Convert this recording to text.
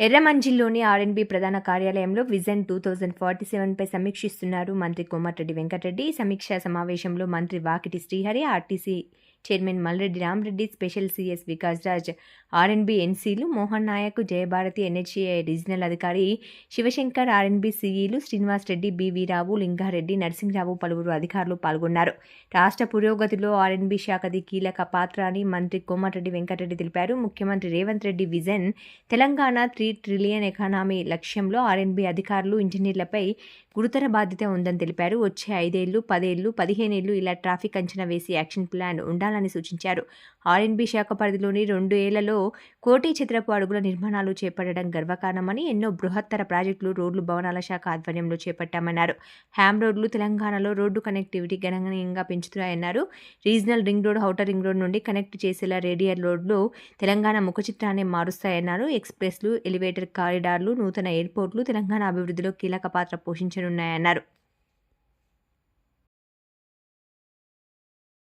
ఎర్రమంజిల్లోని R&B ప్రధాన కార్యాలయంలో vision two thousand forty సెవెన్పై సమీక్షిస్తున్నారు మంత్రి కోమటిరెడ్డి వెంకటరెడ్డి. సమీక్షా సమావేశంలో మంత్రి Vakiti Srihari RTC chairman Malreddy Ramreddy special CS Vikas Raj R and B ఎన్సీలు Mohan Naik Jayabharathi NHA regional అధికారి శివశంకర్ ఆర్ఎన్బి సీఈలు శ్రీనివాస్ రెడ్డి బివి రావు లింగారెడ్డి నరసింహరావు పలువురు అధికారులు పాల్గొన్నారు. రాష్ట్ర పురోగతిలో ఆర్ఎన్బి శాఖది కీలక పాత్ర అని మంత్రి కోమటిరెడ్డి వెంకటరెడ్డి తెలిపారు. ముఖ్యమంత్రి Revanth Reddy vision Telangana three trillion economy లక్ష్యంలో ఆర్ఎన్బి అధికారులు ఇంజనీర్లపై గురుతర బాధ్యత ఉందని తెలిపారు. వచ్చే ఐదేళ్ళు పదేళ్ళు పదిహేనేళ్ళు ఇలా ట్రాఫిక్ అంచనా వేసి యాక్షన్ ప్లాన్ ఉండాలని సూచించారు. ఆర్ఎన్బి శాఖ పరిధిలోని రెండు ఏళ్ళలో కోటి చిత్రపు అడుగుల నిర్మాణాలు చేపట్టడం గర్వకారణమని ఎన్నో బృహత్తర ప్రాజెక్టులు రోడ్లు భవనాల శాఖ ఆధ్వర్యంలో చేపట్టామన్నారు. హ్యామ్ రోడ్లు తెలంగాణలో రోడ్డు కనెక్టివిటీ గణనీయంగా పెంచుతున్నాయన్నారు. Regional ring road outer ring road నుండి కనెక్ట్ చేసేలా రేడియల్ రోడ్లు తెలంగాణ ముఖ చిత్రాన్ని మారుస్తాయన్నారు. ఎక్స్ప్రెస్లు ఎలివేటర్ కారిడార్లు నూతన ఎయిర్పోర్ట్లు తెలంగాణ అభివృద్ధిలో కీలక పాత్ర పోషించనున్నాయన్నారు.